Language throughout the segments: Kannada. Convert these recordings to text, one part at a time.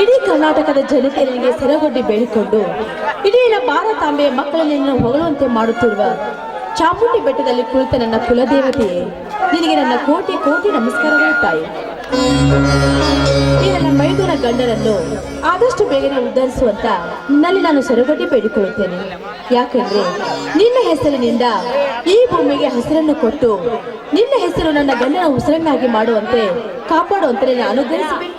ಇಡೀ ಕರ್ನಾಟಕದ ಜನತೆ ನಿನಗೆ ಸೆರಗೊಡ್ಡಿ ಬೇಡಿಕೊಂಡು ಇಡೀ ಭಾರತಾಂಬೆಯ ಮಕ್ಕಳನ್ನು ಹೊಗಳುವಂತೆ ಮಾಡುತ್ತಿರುವ ಚಾಮುಂಡಿ ಬೆಟ್ಟದಲ್ಲಿ ಕುಳಿತ ನನ್ನ ಕುಲದೇವತೆಯೇ, ನಿನಗೆ ನನ್ನ ಕೋಟಿ ಕೋಟಿ ನಮಸ್ಕಾರಗಳು, ತಾಯಿ. ಈ ಗಂಡರನ್ನು ಗಂಡನನ್ನು ಆದಷ್ಟು ಬೇಗನೆ ಉದ್ಧರಿಸುವಂತ ನಿನ್ನಲ್ಲಿ ನಾನು ಸರಗಟ್ಟಿ ಬೇಡಿಕೊಳ್ಳುತ್ತೇನೆ. ಯಾಕೆಂದ್ರೆ ನಿನ್ನ ಹೆಸರಿನಿಂದ ಈ ಭೂಮಿಗೆ ಹೆಸರನ್ನು ಕೊಟ್ಟು ನಿನ್ನ ಹೆಸರು ನನ್ನ ಗಂಡನ ಉಸಿರನ್ನಾಗಿ ಮಾಡುವಂತೆ ಕಾಪಾಡುವಂತೆ ನಾನು ಅನುಗ್ರಹಿಸಬೇಕು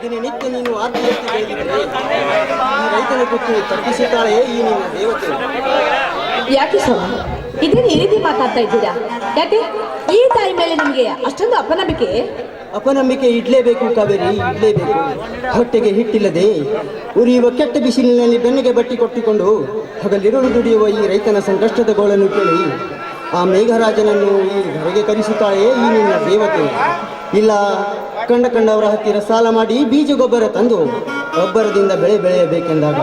ದಿನನಿತ್ಯ ನೀನು ಬೆಳೆದಿದ್ದರೆ ಈ ರೈತನ ಕುತ್ತು ಈ ನಿನ್ನ ದೇವತೆ ಯಾಕೆ ಸ್ವಾಮಿ ಇದೇನು ಈ ರೀತಿ ಮಾತಾಡ್ತಾ ಇದ್ದೀರಾ? ಯಾಕೆ? ಈ ತಾಯಿ ಮೇಲೆ ನಿಮಗೆ ಅಷ್ಟೊಂದು ಅಪನಂಬಿಕೆ? ಅಪನಂಬಿಕೆ ಇಡ್ಲೇಬೇಕು ಕಾವೇರಿ ಇಡ್ಲೇಬೇಕು. ಹೊಟ್ಟೆಗೆ ಹಿಟ್ಟಿಲ್ಲದೆ ಉರಿಯುವ ಕೆಟ್ಟ ಬಿಸಿಲಿನಲ್ಲಿ ಬೆನ್ನಿಗೆ ಬಟ್ಟಿ ಕೊಟ್ಟಿಕೊಂಡು ಹಗಲಿರುಳು ದುಡಿಯುವ ಈ ರೈತನ ಸಂಕಷ್ಟದ ಗೋಳನ್ನು ಕೇಳಿ ಆ ಮೇಘರಾಜನನ್ನು ಈ ಹೊರಗೆ ಕರೆಸುತ್ತಾಳೆಯೇ ಈ ನಿನ್ನ ದೇವತೆ? ಇಲ್ಲ, ಕಂಡ ಕಂಡವರ ಹತ್ತಿರ ಸಾಲ ಮಾಡಿ ಬೀಜ ಗೊಬ್ಬರ ತಂದು ಗೊಬ್ಬರದಿಂದ ಬೆಳೆ ಬೆಳೆಯಬೇಕೆಂದಾಗ,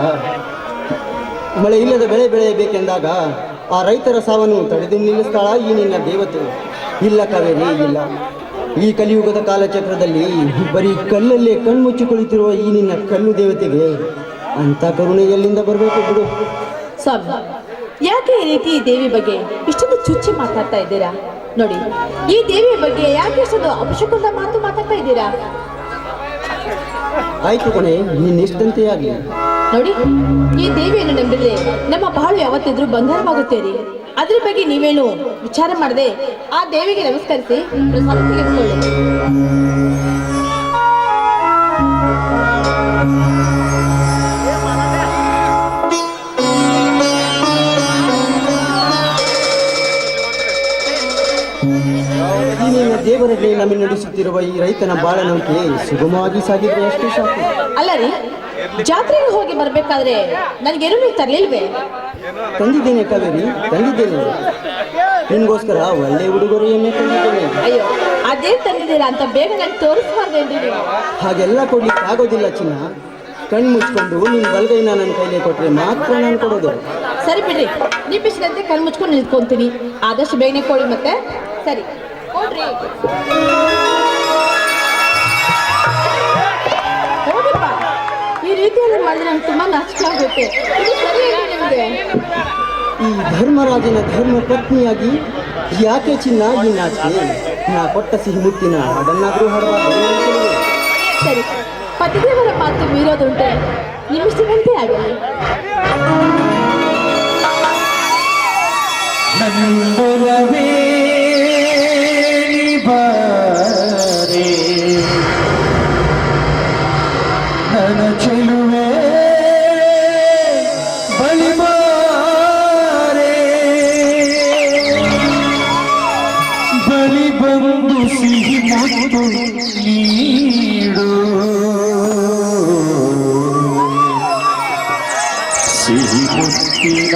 ಮಳೆ ಇಲ್ಲದ ಬೆಳೆ ಬೆಳೆಯಬೇಕೆಂದಾಗ ಆ ರೈತರ ಸಾವನ್ನು ತಡೆದು ನಿಲ್ಲಿಸ್ತಾಳ ಈ ನಿನ್ನ ದೇವತೆ. ಇಲ್ಲ ಕಾವೇರಿ, ಇಲ್ಲ. ಈ ಕಲಿಯುಗದ ಕಾಲಚಕ್ರದಲ್ಲಿ ಬರೀ ಕಲ್ಲಲ್ಲೇ ಕಣ್ಮುಚ್ಚಿ ಕುಳಿತಿರುವ ಈ ನಿನ್ನ ಕಲ್ಲು ದೇವತೆಗೆ ಅಂತ ಕರುಣೆ ಎಲ್ಲಿಂದ ಬರಬೇಕು ಬಿಡು. ಯಾಕೆ ಈ ರೀತಿ ದೇವಿ ಬಗ್ಗೆ ಇಷ್ಟೊಂದು ಚುಚ್ಚಿ ಮಾತಾಡ್ತಾ ಇದ್ದೀರಾ? ನೋಡಿ ಈ ದೇವಿಯ ಬಗ್ಗೆ ಯಾಕೆ ಇಷ್ಟೊಂದು ಅಪಶಕುನ ಮಾತು ಮಾತಾಡ್ತಾ ಇದ್ದೀರಾ? ಆಯ್ತು ಕೊನೆ ನಿನ್ನಿಷ್ಟಂತೆ ಆಗಲಿ. ನೋಡಿ ಈ ದೇವಿಯನ್ನು ನಂಬಿದ್ರೆ ನಮ್ಮ ಬಾಳು ಯಾವತ್ತಿದ್ರೂ ಬಂಗಾರವಾಗುತ್ತೇರಿ. ಅದ್ರ ಬಗ್ಗೆ ನೀವೇನು ವಿಚಾರ ಮಾಡದೆ ಆ ದೇವಿಗೆ ನಮಸ್ಕರಿಸಿ ಪ್ರಸಾದ ತೆಗೆದುಕೊಳ್ಳಿ. ದೇವರಲ್ಲಿ ನಮ್ಮ ನಡೆಸುತ್ತಿರುವ ಈ ರೈತನ ಬಾಳನೌಕೆ ಸುಗಮವಾಗಿ ಸಾಗಿದ್ರೆ ಅಷ್ಟೇ ಸಾಕು. ಅಲ್ಲ ರೀ ಜಾತ್ರೆಗೆ ಹೋಗಿ ಬರ್ಬೇಕಾದ್ರೆ ನನಗೆ ನೀವು ತರಲಿಲ್ವೇ? ತಂದಿದ್ದೇನೆ ಕಾವೇರಿ ತಂದಿದ್ದೇನೆ. ನಿಮ್ಗೋಸ್ಕರ ಒಳ್ಳೆ ಉಡುಗೊರೆಯನ್ನೇ ತಂದಿದ್ದೇನೆ. ಅಯ್ಯೋ ಅದೇ ತಂದಿದ್ದೀರಾ ಅಂತ ಬೇಗ ನಂಗೆ ತೋರಿಸ್ಬಾರ್ದೇನ್ರಿ ನೀವು? ಹಾಗೆಲ್ಲ ಕೊಡ್ಲಿಕ್ಕೆ ಆಗೋದಿಲ್ಲ ಚಿನ್ನ. ಕಣ್ಣು ಮುಚ್ಕೊಂಡು ನಿನ್ನ ಬಲಗೈನ ನನ್ನ ಕೈಲಿ ಕೊಟ್ರೆ ಮಾತ್ರ ನಾನು ಕೊಡೋದು. ಸರಿ ಬಿಡ್ರಿ ನೀವು ಕಣ್ಣು ಕಣ್ ಮುಚ್ಕೊಂಡು ನಿಂತ್ಕೊಂತೀನಿ. ಆದಷ್ಟು ಬೇಗನೆ ಕೊಡಿ ಮತ್ತೆ. ಸರಿ. ಕೊಡ್ರಿ. ಈ ರೀತಿಯಲ್ಲಿ ಮಾಡಿದ್ರೆ ನಂಗೆ ತುಂಬಾ ನಷ್ಟ ಆಗುತ್ತೆ. ಇದು ಸರಿಯಾಗಿ ನಿಮಗೆ. ಈ ಧರ್ಮರಾಜನ ಧರ್ಮ ಪತ್ನಿಯಾಗಿ ಯಾಕೆ ಚಿನ್ನ ಈ ನಾಚಿಕೆ? ನಾ ಕೊಟ್ಟ ಸಿಹಿ ಮುತ್ತಿನ ಅದನ್ನಾದ್ರೂ ಹಾಡಬಾರ್ದು ಸರಿ. ಪತಿದೇವರ ಪಾತ್ರ ಮೀರೋದುಂಟೆ. ನಿಮ್ಮಿಷ್ಟವಂತೆ ಆಗಲಿ ನಂಬುವವೇ ಸಿಹಿ ಮುತ್ತಿನ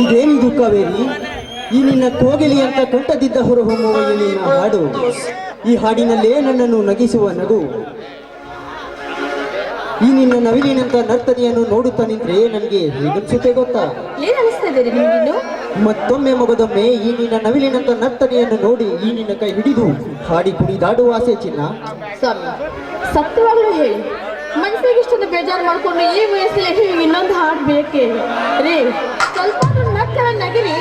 ಇದೇನಿದು ಕಾವೇರಿ ಈ ನಿನ್ನ ಕೋಗಿಲಿ ಅಂತ ಕೊಟ್ಟದಿದ್ದ ಹೊರಹೊಮ್ಮುವ ಈ ನಿನ್ನ ಹಾಡು. ಈ ಹಾಡಿನಲ್ಲೇ ನನ್ನನ್ನು ನಗಿಸುವ ನಗು. ಈ ನಿನ್ನ ನವಿಲಿನಂತ ನರ್ತನೆಯನ್ನು ನೋಡುತ್ತಾ ನಿಂತ್ರೆ ನನಗೆ ಹೇಗನ್ಸುತ್ತೆ ಗೊತ್ತಾ? ಮತ್ತೊಮ್ಮೆ ಮಗದೊಮ್ಮೆ ಈ ನಿನ್ನ ನವಿಲಿನಂತ ನರ್ತನೆಯನ್ನು ನೋಡಿ ಈ ನಿನ್ನ ಕೈ ಹಿಡಿದು ಹಾಡಿ ಕುಣಿದಾಡುವ ಆಸೆ ಚಿನ್ನ. ಸ್ವಾಮಿ ಸತ್ಯವಾಗ್ಲೂ ಹೇಳಿ. ಮನಸ್ಸಿಗೆ ಇಷ್ಟೊಂದು ಬೇಜಾರು ಮಾಡ್ಕೊಂಡು ಈ ವಯಸ್ಸಲ್ಲಿ ಇನ್ನೊಂದು ಹಾಡು ಬೇಕೇ? ರೀ ಸ್ವಲ್ಪ ನಗ್ತಾರ ನಗಿರಿ.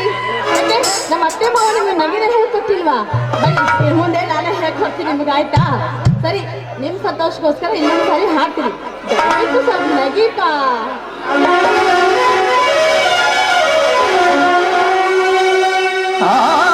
ಮತ್ತೆ ನಮ್ಮ ಅತ್ತೆ ಮಾವ ನಿಮಗೆ ನಗಿನ ಹೇಳ್ಕೊಟ್ಟಿಲ್ವಾ? ಬನ್ನಿ ಮುಂದೆ ನಾನೇ ಹೇಳ್ಕೊಡ್ತೀನಿ ನಿಮ್ಗೆ, ಆಯ್ತಾ? ಸರಿ, ನಿಮ್ ಸಂತೋಷಕ್ಕೋಸ್ಕರ ಇನ್ನೊಂದು ಸಾರಿ ಹಾಡ್ತೀನಿ ಸ್ವಲ್ಪ ನಗೀತಾ. ಸದಾ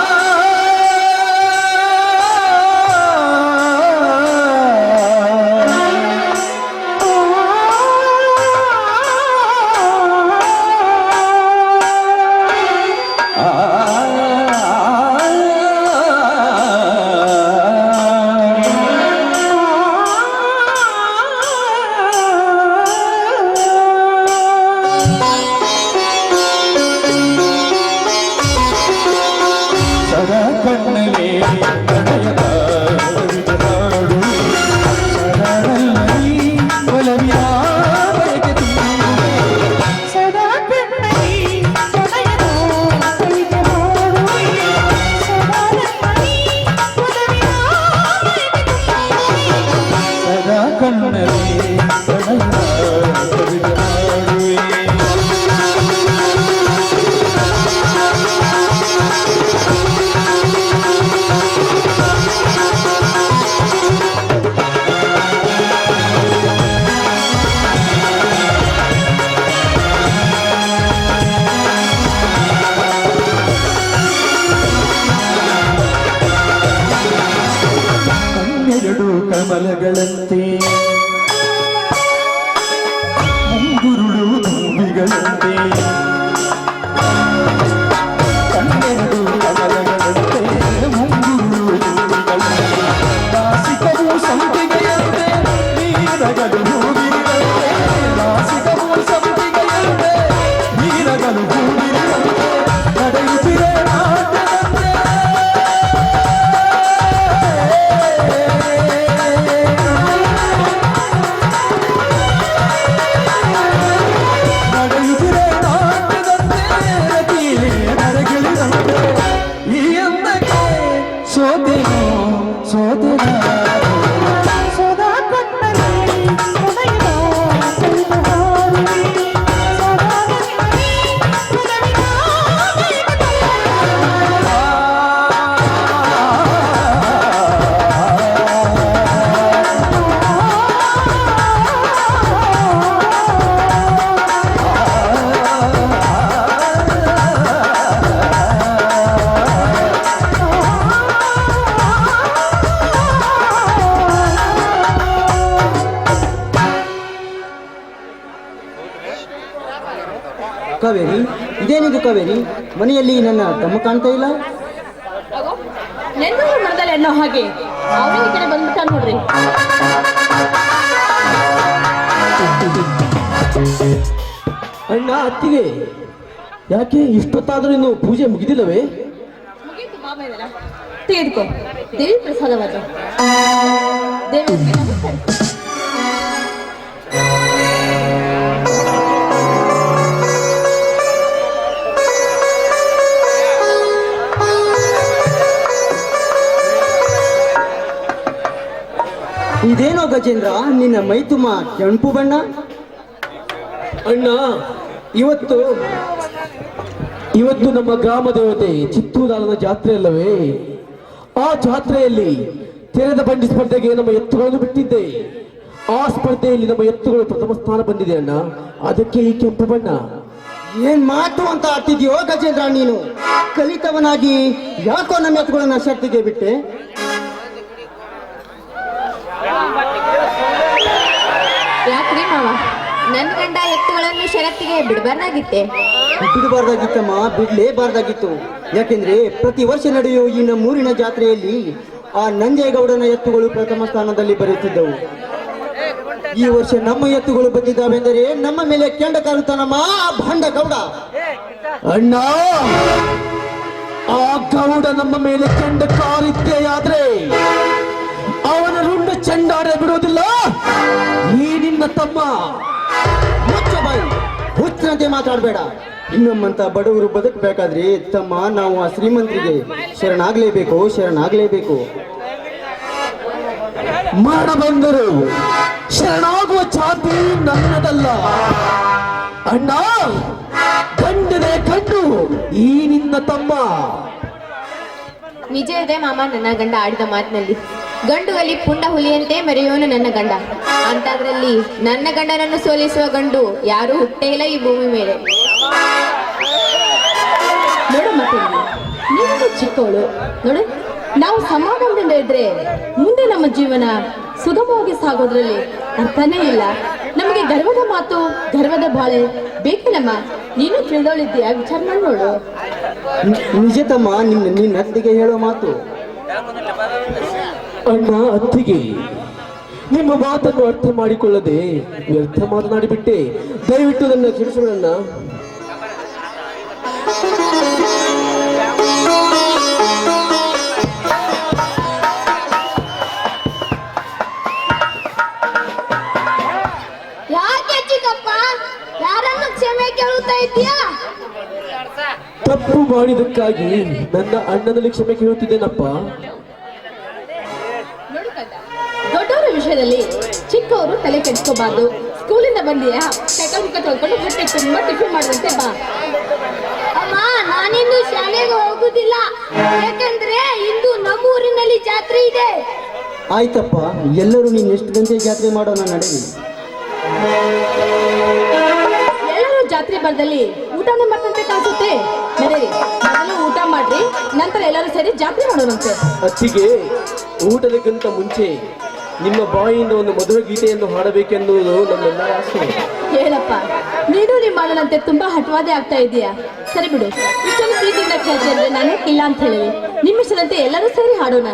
సోదినా సోదినా ಕಾವೇರಿ? ಇದೇನಿದು ಕಾವೇರಿ? ಮನೆಯಲ್ಲಿ ನನ್ನ ತಮ್ಮ ಕಾಣ್ತಾ ಇಲ್ಲ? ನೆನ್ನೆ ಅನ್ನೋ ಹಾಗೆ. ಅವನೇ ಈ ಕಡೆ ಬಂದ್ಬಿಟ್ಟ ನೋಡ್ರಿ. ಅಣ್ಣ ಅತ್ತಿಗೆ. ಯಾಕೆ ಇಷ್ಟೊತ್ತಾದ್ರೂ ಇನ್ನು ಪೂಜೆ ಮುಗಿದಿಲ್ಲವೇ? ಮುಗೀತು ಬಾಬಾ ಇದೆಲ್ಲ. ತೆಗೆದುಕೋ. ದೇವಿ ಪ್ರಸಾದವಾದ. ದೇವಿ ನಮಸ್ಕಾರ ಗಜೇಂದ್ರ ನಿನ್ನ ಮೈತುಮ ಕೆಂಪು ಬಣ್ಣ. ಅಣ್ಣ, ಇವತ್ತು ಇವತ್ತು ನಮ್ಮ ಗ್ರಾಮ ದೇವತೆ ಚಿತ್ತೂದಾಲನ ಜಾತ್ರೆ ಅಲ್ಲವೇ? ಆ ಜಾತ್ರೆಯಲ್ಲಿ ತೆರೆದ ಬಂಡಿ ಸ್ಪರ್ಧೆಗೆ ನಮ್ಮ ಎತ್ತುಗಳನ್ನು ಬಿಟ್ಟಿದ್ದೆ. ಆ ಸ್ಪರ್ಧೆಯಲ್ಲಿ ನಮ್ಮ ಎತ್ತುಗಳು ಪ್ರಥಮ ಸ್ಥಾನ ಬಂದಿದೆ ಅಣ್ಣ. ಅದಕ್ಕೆ ಈ ಕೆಂಪು ಬಣ್ಣ. ಏನ್ ಮಾತು ಅಂತ ಆಡ್ತಿದ್ಯೋ ಗಜೇಂದ್ರ ನೀನು? ಕಲಿತವನಾಗಿ ಯಾಕೋ ನಮ್ಮ ಎತ್ತುಗಳನ್ನ ಶಕ್ತಿಗೆ ಬಿಟ್ಟೆ? ಯಾಕ್ರಿ ಮಾವ ನನ್ ಗಂಡ ಎತ್ತುಗಳನ್ನು ಷರತ್ತಿಗೆ ಬಿಡಬಾರ್ದಾಗಿತ್ತೆ. ಬಿಡಬಾರ್ದಾಗಿತ್ತಮ್ಮ ಬಿಡಲೇಬಾರ್ದಾಗಿತ್ತು. ಯಾಕೆಂದ್ರೆ ಪ್ರತಿ ವರ್ಷ ನಡೆಯುವ ಈ ನಮ್ಮೂರಿನ ಜಾತ್ರೆಯಲ್ಲಿ ಆ ನಂಜೇಗೌಡನ ಎತ್ತುಗಳು ಪ್ರಥಮ ಸ್ಥಾನದಲ್ಲಿ ಬರುತ್ತಿದ್ದವು. ಈ ವರ್ಷ ನಮ್ಮ ಎತ್ತುಗಳು ಬಂದಿದ್ದಾವೆಂದರೆ ನಮ್ಮ ಮೇಲೆ ಕೆಂಡ ಕಾರುತ್ತಾನಮ್ಮ ಆ ಭಂಡ ಗೌಡ ಅಣ್ಣ ಆ ಗೌಡ ನಮ್ಮ ಮೇಲೆ ಕೆಂಡ ಕಾರಿದ್ದೇ ಆದ್ರೆ ಅವನ ರುಂಡ ಚೆಂಡಾಡ ಬಿಡುವುದಿಲ್ಲ. ತಮ್ಮ ಮುಚ್ಚ ಬಾಯಿ ಹುಚ್ಚಂತೆ ಮಾತಾಡಬೇಡ. ಇನ್ನೊಮ್ಮಂತ ಬಡವರು ಬದುಕಬೇಕಾದ್ರೆ ತಮ್ಮ ನಾವು ಆ ಶ್ರೀಮಂತರಿಗೆ ಶರಣಾಗ್ಲೇಬೇಕು ಶರಣಾಗ್ಲೇಬೇಕು. ಮರಣ ಬಂದರು. ಶರಣಾಗುವ ಛಾತಿ ನನ್ನದಲ್ಲ. ಅಣ್ಣ ಕಂಡದೆ ಕಂಡು ಈ ನಿನ್ನ ತಮ್ಮ. ನಿಜ ಇದೆ ಮಾಮ, ನನ್ನ ಗಂಡ ಆಡಿದ ಮಾತಿನಲ್ಲಿ. ಗಂಡು ಅಲ್ಲಿ ಪುಂಡ ಹುಲಿಯಂತೆ ಮೆರೆಯೋನು ನನ್ನ ಗಂಡ. ಅಂತಾದ್ರಲ್ಲಿ ನನ್ನ ಗಂಡನನ್ನು ಸೋಲಿಸುವ ಗಂಡು ಯಾರು ಹುಟ್ಟೇ ಇಲ್ಲ ಈ ಭೂಮಿ ಮೇಲೆ. ನೋಡು ಮತ್ತೆ ನೀನು. ಚಿಕ್ಕವಳು. ನೋಡು, ನಾವು ಸಮಾಧಾನದಿಂದ ಇದ್ರೆ ಮುಂದೆ ನಮ್ಮ ಜೀವನ ಸುಗಮವಾಗಿ ಸಾಗೋದ್ರಲ್ಲಿ ಅರ್ಥನೇ ಇಲ್ಲ. ನಮಗೆ ಗರ್ವದ ಮಾತು, ಗರ್ವದ ಬಾಳೆ ಬೇಕಿಲ್ಲಮ್ಮ ನೀನು ತಿಳಿದೋಳಿದ್ದೀಯಾ ವಿಚಾರ ಮಾಡಿ ನೋಡು. ನಿಜ ತಮ್ಮ ನಿನ್ನ ನಿನ್ನ ಅತ್ತಿಗೆ ಹೇಳೋ ಮಾತು. ಅಣ್ಣ ಅತ್ತಿಗೆ. ನಿಮ್ಮ ಮಾತನ್ನು ಅರ್ಥ ಮಾಡಿಕೊಳ್ಳದೆ ವ್ಯರ್ಥ ಮಾತನಾಡಿಬಿಟ್ಟೆ. ದಯವಿಟ್ಟು ನನ್ನ ಕ್ಷಮಿಸೋಣ ತಪ್ಪು ಮಾಡಿದಕ್ಕಾಗಿ ನನ್ನ ಅಣ್ಣನಲ್ಲಿ ಕ್ಷಮೆ ಕೇಳುತ್ತಿದ್ದೇನಪ್ಪ? ವಿಷಯದಲ್ಲಿ ಚಿಕ್ಕವರು ತಲೆ ಕೆಡಿಸ್ಕೋಬಾರ್ದು. ಸ್ಕೂಲಿಂದ ಬಂದಿಯಾ? ಸೈಕಲ್ ಮುಖ ತೊಳ್ಕೊಂಡು ಹೊಟ್ಟೆ ತುಂಬಾ ಟಿಫಿನ್ ಮಾಡುವಂತೆ ಬಾ. ಅಮ್ಮ ನಾನಿಂದು ಶಾಲೆಗೆ ಹೋಗುದಿಲ್ಲ. ಯಾಕಂದ್ರೆ ಇಂದು ನಮ್ಮೂರಿನಲ್ಲಿ ಜಾತ್ರೆ ಇದೆ. ಆಯ್ತಪ್ಪ ಎಲ್ಲರೂ ನೀನು ಎಷ್ಟು ಗಂಟೆ ಜಾತ್ರೆ ಮಾಡೋಣ ನಡೆವಿ ಎಲ್ಲರೂ ಜಾತ್ರೆ ಬರದಲ್ಲಿ ಊಟನೇ ಮಾಡ್ತಂತೆ ಕಾಣಿಸುತ್ತೆ. ನಡೀರಿ ಮೊದಲು ಊಟ ಮಾಡ್ರಿ ನಂತರ ಎಲ್ಲರೂ ಸೇರಿ ಜಾತ್ರೆ ಮಾಡೋಣಂತೆ. ಅತ್ತಿಗೆ ಊಟದಕ್ಕಿಂತ ಮುಂಚೆ ನಿಮ್ಮ ಬಾಯಿಯಿಂದ ಒಂದು ಮಧುರ ಗೀತೆಯನ್ನು ಹಾಡಬೇಕೆನ್ನುವುದು ನಮ್ಮೆಲ್ಲ ಆಸೆ. ಏನಪ್ಪ? ನೀನು ನಿಮ್ಮ ಅಣ್ಣನಂತೆ ತುಂಬಾ ಹಠವಾದೆ ಆಗ್ತಾ ಇದೀಯಾ? ಸರಿ ಬಿಡು. ಇಷ್ಟೊಂದು ಪ್ರೀತಿಯಿಂದ ಕೇಳ್ತಾ ಇದ್ರೆ ನಾನು ಇಲ್ಲ ಅಂತ ಹೇಳಿ ನಿಮ್ಮ ಇಷ್ಟದಂತೆ ಎಲ್ಲರೂ ಸೇರಿ ಹಾಡೋಣ.